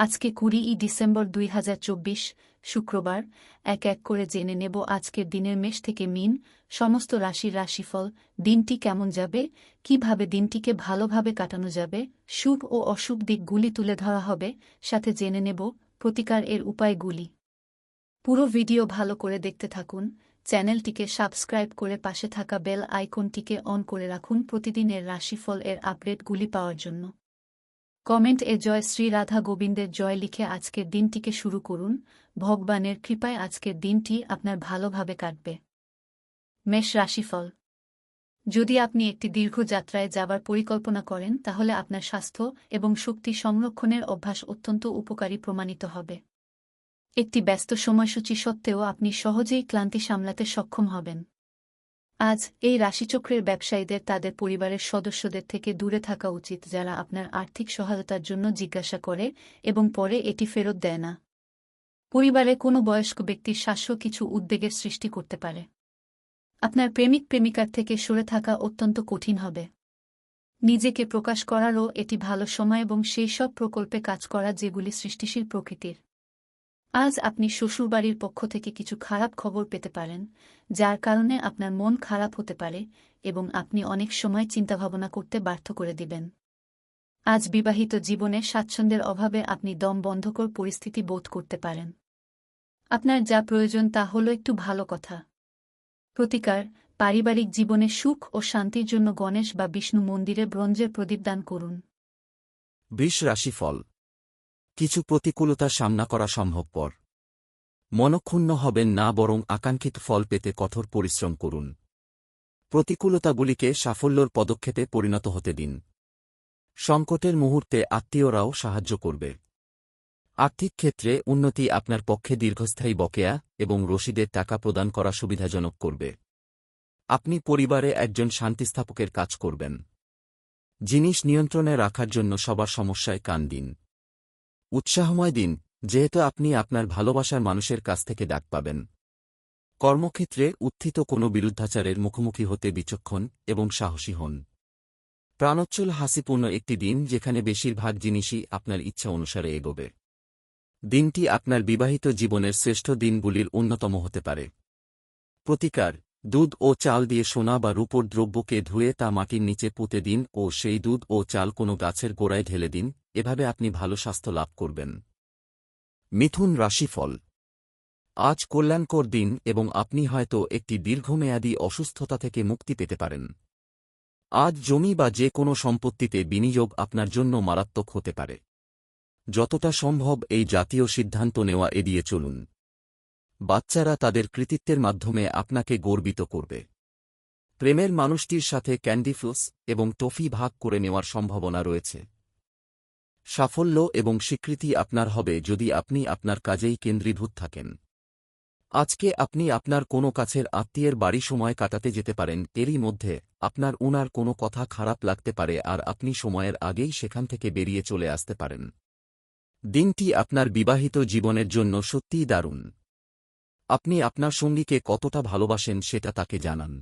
আজকে কুড়িই ডিসেম্বর দুই হাজার চব্বিশ, শুক্রবার। এক এক করে জেনে নেব আজকের দিনের মেষ থেকে মিন, সমস্ত রাশির রাশিফল, দিনটি কেমন যাবে, কীভাবে দিনটিকে ভালোভাবে কাটানো যাবে, শুভ ও অশুভ দিকগুলি তুলে ধরা হবে, সাথে জেনে নেব প্রতিকার এর উপায়গুলি। পুরো ভিডিও ভালো করে দেখতে থাকুন, চ্যানেলটিকে সাবস্ক্রাইব করে পাশে থাকা বেল আইকনটিকে অন করে রাখুন প্রতিদিনের রাশিফল এর আপডেটগুলি পাওয়ার জন্য। কমেন্ট এ জয় শ্রী রাধা গোবিন্দের জয় লিখে আজকের দিনটিকে শুরু করুন। ভগবানের কৃপায় আজকের দিনটি আপনার ভালোভাবে কাটবে। মেষ রাশিফল। যদি আপনি একটি দীর্ঘ যাত্রায় যাবার পরিকল্পনা করেন, তাহলে আপনার স্বাস্থ্য এবং শক্তি সংরক্ষণের অভ্যাস অত্যন্ত উপকারী প্রমাণিত হবে। একটি ব্যস্ত সময়সূচি সত্ত্বেও আপনি সহজেই ক্লান্তি সামলাতে সক্ষম হবেন। আজ এই রাশিচক্রের ব্যবসায়ীদের, তাদের পরিবারের সদস্যদের থেকে দূরে থাকা উচিত যারা আপনার আর্থিক সহায়তার জন্য জিজ্ঞাসা করে এবং পরে এটি ফেরত দেয় না। পরিবারে কোনো বয়স্ক ব্যক্তির শ্বাস কিছু উদ্বেগের সৃষ্টি করতে পারে। আপনার প্রেমিক প্রেমিকার থেকে সরে থাকা অত্যন্ত কঠিন হবে। নিজেকে প্রকাশ করারও এটি ভালো সময় এবং সেই সব প্রকল্পে কাজ করা যেগুলি সৃষ্টিশীল প্রকৃতির। আজ আপনি শ্বশুরবাড়ির পক্ষ থেকে কিছু খারাপ খবর পেতে পারেন, যার কারণে আপনার মন খারাপ হতে পারে এবং আপনি অনেক সময় চিন্তাভাবনা করতে ব্যর্থ করে দিবেন। আজ বিবাহিত জীবনে স্বাচ্ছন্দ্যের অভাবে আপনি দম বন্ধকর পরিস্থিতি বোধ করতে পারেন। আপনার যা প্রয়োজন তা হল একটু ভালো কথা। প্রতিকার, পারিবারিক জীবনে সুখ ও শান্তির জন্য গণেশ বা বিষ্ণু মন্দিরে ব্রঞ্জের প্রদীপ দান করুন। বৃষ রাশিফল কিছু প্রতিকূলতা সামনা করা সম্ভবপর। মনক্ষুণ্ণ হবেন না বরং আকাঙ্ক্ষিত ফল পেতে কঠোর পরিশ্রম করুন। প্রতিকূলতাগুলিকে সাফল্যর পদক্ষেপে পরিণত হতে দিন। সংকটের মুহূর্তে আত্মীয়রাও সাহায্য করবে। আর্থিক ক্ষেত্রে উন্নতি আপনার পক্ষে দীর্ঘস্থায়ী বকেয়া এবং রসিদের টাকা প্রদান করা সুবিধাজনক করবে। আপনি পরিবারে একজন শান্তিস্থাপকের কাজ করবেন। জিনিস নিয়ন্ত্রণে রাখার জন্য সবার সমস্যায় কান দিন। উৎসাহময় দিন, যেহেতু আপনি আপনার ভালোবাসার মানুষের কাছ থেকে ডাক পাবেন। কর্মক্ষেত্রে উত্থিত কোনো বিরুদ্ধাচারের মুখোমুখি হতে বিচক্ষণ এবং সাহসী হন। প্রাণোচ্ছল হাসিপূর্ণ একটি দিন, যেখানে বেশিরভাগ জিনিসই আপনার ইচ্ছা অনুসারে এগোবে। দিনটি আপনার বিবাহিত জীবনের শ্রেষ্ঠ দিনগুলির অন্যতম হতে পারে। প্রতিকার, দুধ ও চাল দিয়ে সোনা বা রূপোর দ্রব্যকে ধুয়ে তা মাটির নিচে পুঁতে দিন ও সেই দুধ ও চাল কোনো গাছের গোড়ায় ঢেলে দিন। এভাবে আপনি ভালো স্বাস্থ্য লাভ করবেন। মিথুন রাশিফল। আজ কল্যাণকর দিন এবং আপনি হয়তো একটি দীর্ঘমেয়াদী অসুস্থতা থেকে মুক্তি পেতে পারেন। আজ জমি বা যে কোনো সম্পত্তিতে বিনিয়োগ আপনার জন্য মারাত্মক হতে পারে। যতটা সম্ভব এই জাতীয় সিদ্ধান্ত নেওয়া এড়িয়ে চলুন। বাচ্চারা তাদের কৃতিত্বের মাধ্যমে আপনাকে গর্বিত করবে। প্রেমের মানুষটির সাথে ক্যান্ডিফ্লুস এবং টফি ভাগ করে নেওয়ার সম্ভাবনা রয়েছে। সাফল্য এবং স্বীকৃতি আপনার হবে যদি আপনি আপনার কাজেই কেন্দ্রীভূত থাকেন। আজকে আপনি আপনার কোনো কাছের আত্মীয়ের বাড়ি সময় কাটাতে যেতে পারেন, এরই মধ্যে আপনার উনার কোনো কথা খারাপ লাগতে পারে আর আপনি সময়ের আগেই সেখান থেকে বেরিয়ে চলে আসতে পারেন। দিনটি আপনার বিবাহিত জীবনের জন্য সত্যিই দারুণ। আপনি আপনার সঙ্গীকে কতটা ভালোবাসেন সেটা তাকে জানান।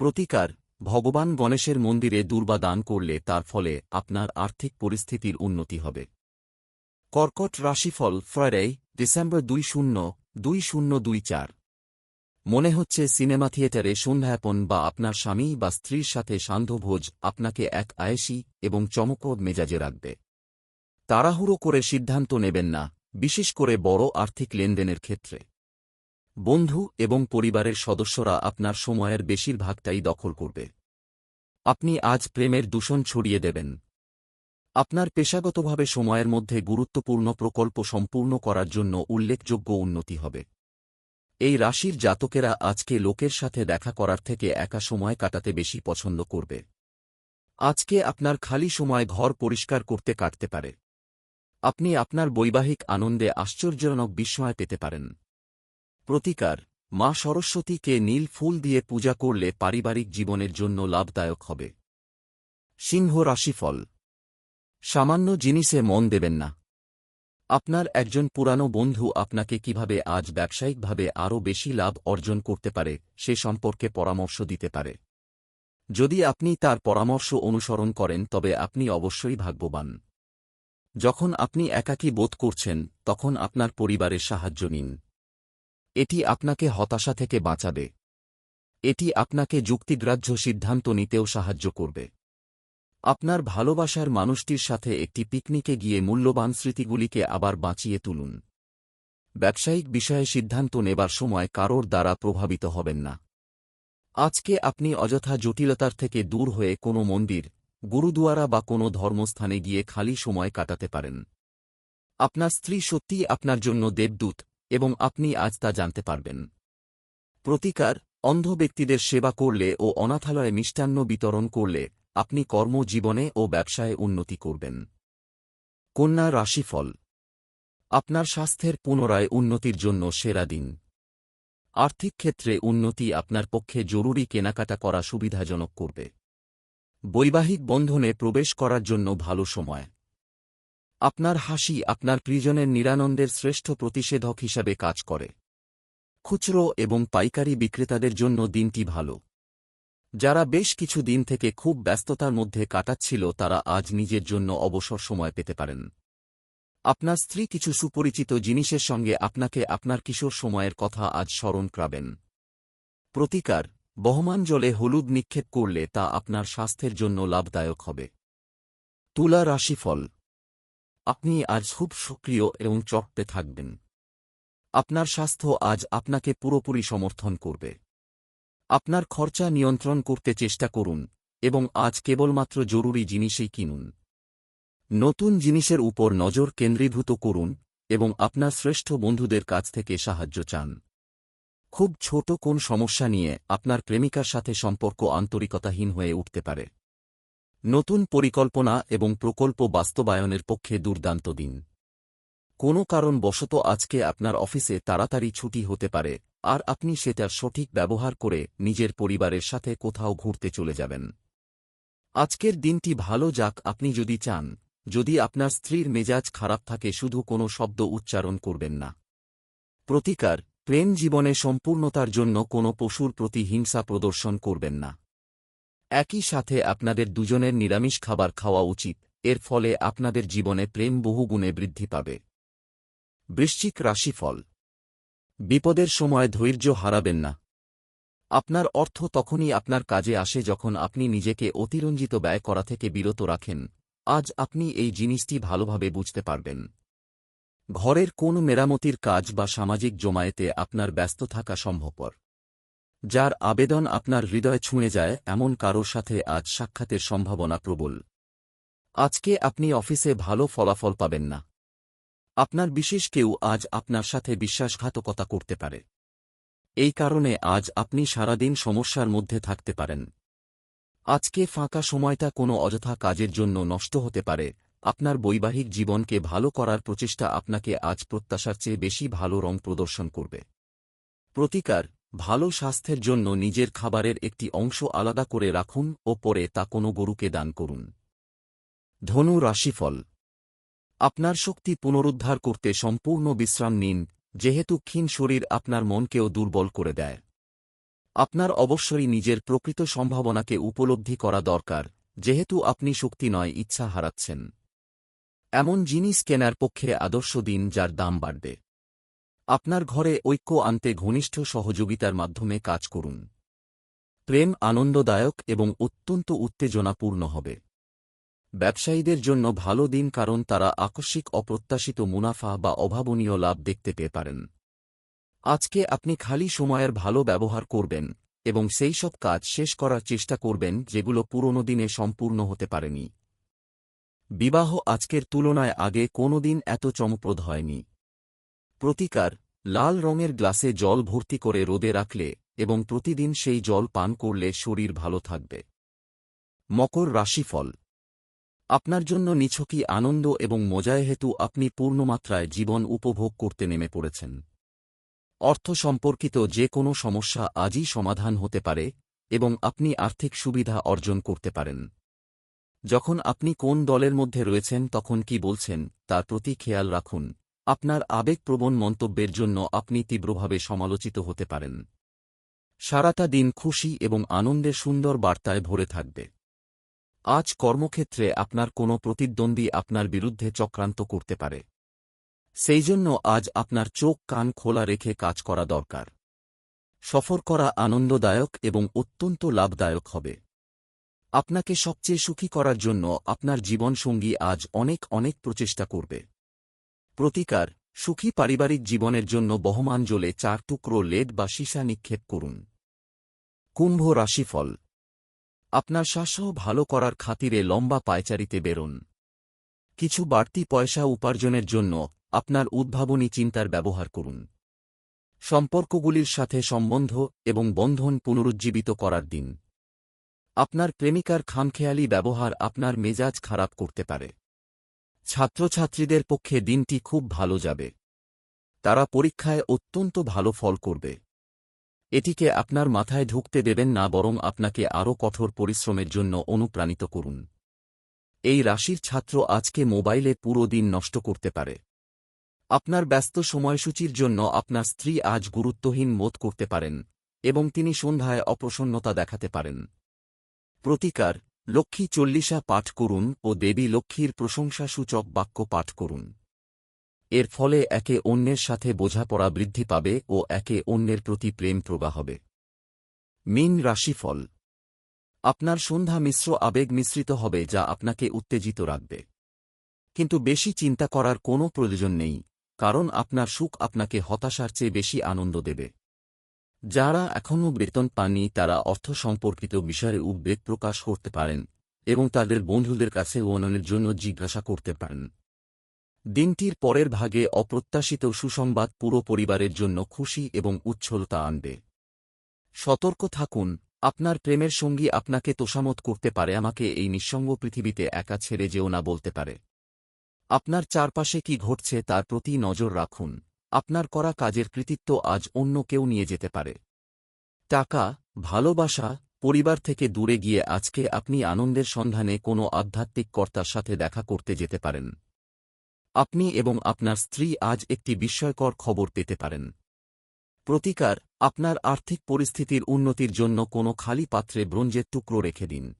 প্রতিকার ভগবান গণেশের মন্দিরে দুর্বা দান করলে তার ফলে আপনার আর্থিক পরিস্থিতির উন্নতি হবে। কর্কট রাশিফল ফ্রাইডে, ডিসেম্বর দুই শূন্য দুই শূন্য দুই চার। মনে হচ্ছে সিনেমা থিয়েটারে সন্ধ্যাপন বা আপনার স্বামী বা স্ত্রীর সাথে সান্ধ্যভোজ আপনাকে এক আয়েসি এবং চমকদ মেজাজে রাখবে। তাড়াহুড়ো করে সিদ্ধান্ত নেবেন না, বিশেষ করে বড় আর্থিক লেনদেনের ক্ষেত্রে। বন্ধু এবং পরিবারের সদস্যরা আপনার সময়ের বেশিরভাগটাই দখল করবে। আপনি আজ প্রেমের দূষণ ছড়িয়ে দেবেন। আপনার পেশাগতভাবে সময়ের মধ্যে গুরুত্বপূর্ণ প্রকল্প সম্পূর্ণ করার জন্য উল্লেখযোগ্য উন্নতি হবে। এই রাশির জাতকেরা আজকে লোকের সাথে দেখা করার থেকে একা সময় কাটাতে বেশি পছন্দ করবে। আজকে আপনার খালি সময় ঘর পরিষ্কার করতে কাটতে পারে। আপনি আপনার বৈবাহিক আনন্দে আশ্চর্যজনক বিস্ময় পেতে পারেন। প্রতিকার, মা সরস্বতীকে নীল ফুল দিয়ে পূজা করলে পারিবারিক জীবনের জন্য লাভদায়ক হবে। সিংহ রাশিফল। সামান্য জিনিসে মন দেবেন না। আপনার একজন পুরানো বন্ধু আপনাকে কীভাবে আজ ব্যবসায়িকভাবে আরও বেশি লাভ অর্জন করতে পারে, সে সম্পর্কে পরামর্শ দিতে পারে। যদি আপনি তার পরামর্শ অনুসরণ করেন, তবে আপনি অবশ্যই ভাগ্যবান। যখন আপনি একাকী বোধ করছেন, তখন আপনার পরিবারের সাহায্য নিন। এটি আপনাকে হতাশা থেকে বাঁচাবে। এটি আপনাকে যুক্তিগ্রাহ্য সিদ্ধান্ত নিতেও সাহায্য করবে। আপনার ভালোবাসার মানুষটির সাথে একটি পিকনিকে গিয়ে মূল্যবান স্মৃতিগুলিকে আবার বাঁচিয়ে তুলুন। ব্যবসায়িক বিষয়ে সিদ্ধান্ত নেবার সময় কারোর দ্বারা প্রভাবিত হবেন না। আজকে আপনি অযথা জটিলতার থেকে দূর হয়ে কোনো মন্দির, গুরুদুয়ারা বা কোনো ধর্মস্থানে গিয়ে খালি সময় কাটাতে পারেন। আপনার স্ত্রী সত্যিই আপনার জন্য দেবদূত এবং আপনি আজ তা জানতে পারবেন। প্রতিকার, অন্ধ ব্যক্তিদের সেবা করলে ও অনাথালয়ে মিষ্টান্ন বিতরণ করলে আপনি কর্মজীবনে ও ব্যবসায়ে উন্নতি করবেন। কন্যা রাশিফল। আপনার স্বাস্থ্যের পুনরায় উন্নতির জন্য সেরা দিন। আর্থিক ক্ষেত্রে উন্নতি আপনার পক্ষে জরুরি কেনাকাটা করা সুবিধাজনক করবে। বৈবাহিক বন্ধনে প্রবেশ করার জন্য ভালো সময়। আপনার হাসি আপনার প্রিজনের নিরানন্দের শ্রেষ্ঠ প্রতিষেধক হিসাবে কাজ করে। খুচরো এবং পাইকারি বিক্রেতাদের জন্য দিনটি ভালো। যারা বেশ কিছু দিন থেকে খুব ব্যস্ততার মধ্যে কাটাচ্ছিল তারা আজ নিজের জন্য অবসর সময় পেতে পারেন। আপনার স্ত্রী কিছু সুপরিচিত জিনিসের সঙ্গে আপনাকে আপনার কিশোর সময়ের কথা আজ স্মরণ করাবেন। প্রতিকার, বহমান জলে হলুদ নিক্ষেপ করলে তা আপনার স্বাস্থ্যের জন্য লাভদায়ক হবে। তুলা রাশিফল আপনি আজ খুব সক্রিয় এবং চটতে থাকবেন। আপনার স্বাস্থ্য আজ আপনাকে পুরোপুরি সমর্থন করবে। আপনার খরচা নিয়ন্ত্রণ করতে চেষ্টা করুন এবং আজ কেবলমাত্র জরুরি জিনিসই কিনুন। নতুন জিনিসের উপর নজর কেন্দ্রীভূত করুন এবং আপনার শ্রেষ্ঠ বন্ধুদের কাছ থেকে সাহায্য চান। খুব ছোট কোন সমস্যা নিয়ে আপনার প্রেমিকার সাথে সম্পর্ক আন্তরিকতাহীন হয়ে উঠতে পারে। নতুন পরিকল্পনা এবং প্রকল্প বাস্তবায়নের পক্ষে দুর্দান্ত দিন। কোনো কারণ বশত আজকে আপনার অফিসে তাড়াতাড়ি ছুটি হতে পারে, আর আপনি সেটার সঠিক ব্যবহার করে নিজের পরিবারের সাথে কোথাও ঘুরতে চলে যাবেন। আজকের দিনটি ভালো যাক, আপনি যদি চান, যদি আপনার স্ত্রীর মেজাজ খারাপ থাকে শুধু কোনো শব্দ উচ্চারণ করবেন না। প্রতিকার, প্রেম জীবনে সম্পূর্ণতার জন্য কোনো পশুর প্রতি হিংসা প্রদর্শন করবেন না। একই সাথে আপনাদের দুজনের নিরামিষ খাবার খাওয়া উচিত, এর ফলে আপনাদের জীবনে প্রেম বহুগুণে বৃদ্ধি পাবে। বৃশ্চিক রাশিফল। বিপদের সময় ধৈর্য হারাবেন না। আপনার অর্থ তখনই আপনার কাজে আসে যখন আপনি নিজেকে অতিরঞ্জিত ব্যয় করা থেকে বিরত রাখেন। আজ আপনি এই জিনিসটি ভালোভাবে বুঝতে পারবেন। ঘরের কোন মেরামতির কাজ বা সামাজিক জমায়েতে আপনার ব্যস্ত থাকা সম্ভবপর। যার আবেদন আপনার হৃদয় ছুঁয়ে যায় এমন কারোর সাথে আজ সাক্ষাতের সম্ভাবনা প্রবল। আজকে আপনি অফিসে ভালো ফলাফল পাবেন না। আপনার বিশেষ কেউ আজ আপনার সাথে বিশ্বাসঘাতকতা করতে পারে। এই কারণে আজ আপনি সারাদিন সমস্যার মধ্যে থাকতে পারেন। আজকে ফাঁকা সময়টা কোনো অযথা কাজের জন্য নষ্ট হতে পারে। আপনার বৈবাহিক জীবনকে ভালো করার প্রচেষ্টা আপনাকে আজ প্রত্যাশার চেয়ে বেশি ভালো রং প্রদর্শন করবে। প্রতিকার ভালো স্বাস্থ্যের জন্য নিজের খাবারের একটি অংশ আলাদা করে রাখুন ও পরে তা কোনো গরুকে দান করুন। ধনু রাশিফল। আপনার শক্তি পুনরুদ্ধার করতে সম্পূর্ণ বিশ্রাম নিন, যেহেতু ক্ষীণ শরীর আপনার মনকেও দুর্বল করে দেয়। আপনার অবশ্যই নিজের প্রকৃত সম্ভাবনাকে উপলব্ধি করা দরকার, যেহেতু আপনি শক্তি নয়, ইচ্ছা হারাচ্ছেন। এমন জিনিস কেনার পক্ষে আদর্শ দিন যার দাম বাড়বে। আপনার ঘরে ঐক্য আনতে ঘনিষ্ঠ সহযোগিতার মাধ্যমে কাজ করুন। প্রেম আনন্দদায়ক এবং অত্যন্ত উত্তেজনাপূর্ণ হবে। ব্যবসায়ীদের জন্য ভালো দিন কারণ তারা আকস্মিক অপ্রত্যাশিত মুনাফা বা অভাবনীয় লাভ দেখতে পেয়ে পারেন। আজকে আপনি খালি সময়ের ভালো ব্যবহার করবেন এবং সেই সব কাজ শেষ করার চেষ্টা করবেন যেগুলো পুরনো দিনে সম্পূর্ণ হতে পারেনি। বিবাহ আজকের তুলনায় আগে কোনো দিন এত চমপ্রদ হয়নি। প্রতিকার, লাল রঙের গ্লাসে জল ভর্তি করে রোদে রাখলে এবং প্রতিদিন সেই জল পান করলে শরীর ভালো থাকবে। মকর রাশিফল। আপনার জন্য নিছকই আনন্দ এবং মজায় হেতু আপনি পূর্ণমাত্রায় জীবন উপভোগ করতে নেমে পড়েছেন। অর্থ সম্পর্কিত যে কোনো সমস্যা আজই সমাধান হতে পারে এবং আপনি আর্থিক সুবিধা অর্জন করতে পারেন। যখন আপনি কোন দলের মধ্যে রয়েছেন তখন কি বলছেন তার প্রতি খেয়াল রাখুন। আপনার আবেগপ্রবণ মন্তব্যের জন্য আপনি তীব্রভাবে সমালোচিত হতে পারেন। সারাটা দিন খুশি এবং আনন্দের সুন্দর বার্তায় ভরে থাকবে। আজ কর্মক্ষেত্রে আপনার কোনো প্রতিদ্বন্দ্বী আপনার বিরুদ্ধে চক্রান্ত করতে পারে। সেই জন্য আজ আপনার চোখ কান খোলা রেখে কাজ করা দরকার। সফর করা আনন্দদায়ক এবং অত্যন্ত লাভদায়ক হবে। আপনাকে সবচেয়ে সুখী করার জন্য আপনার জীবনসঙ্গী আজ অনেক অনেক প্রচেষ্টা করবে। প্রতিকার, সুখী পারিবারিক জীবনের জন্য বহমান জলে চার টুকরো লেড বা সীসা নিক্ষেপ করুন। কুম্ভ রাশিফল। আপনার স্বাস্থ্য ভালো করার খাতিরে লম্বা পায়চারিতে বেরোন। কিছু বাড়তি পয়সা উপার্জনের জন্য আপনার উদ্ভাবনী চিন্তার ব্যবহার করুন। সম্পর্কগুলির সাথে সম্বন্ধ এবং বন্ধন পুনরুজ্জীবিত করার দিন। আপনার প্রেমিকার খামখেয়ালি ব্যবহার আপনার মেজাজ খারাপ করতে পারে। ছাত্রছাত্রীদের পক্ষে দিনটি খুব ভালো যাবে। তারা পরীক্ষায় অত্যন্ত ভালো ফল করবে। এটিকে আপনার মাথায় ঢুকতে দেবেন না বরং আপনাকে আরও কঠোর পরিশ্রমের জন্য অনুপ্রাণিত করুন। এই রাশির ছাত্র আজকে মোবাইলে পুরো দিন নষ্ট করতে পারে। আপনার ব্যস্ত সময়সূচির জন্য আপনার স্ত্রী আজ গুরুত্বহীন বোধ করতে পারেন এবং তিনি সন্ধ্যায় অপ্রসন্নতা দেখাতে পারেন। প্রতিকার লক্ষ্মী চল্লিশা পাঠ করুন ও দেবী লক্ষ্মীর প্রশংসাসূচক বাক্য পাঠ করুন। এর ফলে একে অন্যের সাথে বোঝাপড়া বৃদ্ধি পাবে ও একে অন্যের প্রতি প্রেম প্রবাহ হবে। মিন রাশিফল। আপনার সন্ধ্যা মিশ্র আবেগ মিশ্রিত হবে যা আপনাকে উত্তেজিত রাখবে। কিন্তু বেশি চিন্তা করার কোনো প্রয়োজন নেই, কারণ আপনার সুখ আপনাকে হতাশার চেয়ে বেশি আনন্দ দেবে। যারা এখনও বেতন পাননি তারা অর্থ সম্পর্কিত বিষয়ে উদ্বেগ প্রকাশ করতে পারেন এবং তাদের বন্ধুদের কাছে উন্নয়নের জন্য জিজ্ঞাসা করতে পারেন। দিনটির পরের ভাগে অপ্রত্যাশিত সুসংবাদ পুরো পরিবারের জন্য খুশি এবং উচ্ছলতা আনবে। সতর্ক থাকুন, আপনার প্রেমের সঙ্গী আপনাকে তোষামত করতে পারে, আমাকে এই নিঃসঙ্গ পৃথিবীতে একা ছেড়ে যেও না বলতে পারে। আপনার চারপাশে কি ঘটছে তার প্রতি নজর রাখুন। আপনার করা কাজের কৃতিত্ব আজ অন্য কেউ নিয়ে যেতে পারে। টাকা, ভালোবাসা, পরিবার থেকে দূরে গিয়ে আজকে আপনি আনন্দের সন্ধানে কোনো আধ্যাত্মিক কর্তার সাথে দেখা করতে যেতে পারেন। আপনি এবং আপনার স্ত্রী আজ একটি বিস্ময়কর খবর পেতে পারেন। প্রতিকার, আপনার আর্থিক পরিস্থিতির উন্নতির জন্য কোনো খালি পাত্রে ব্রোঞ্জের টুকরো রেখে দিন।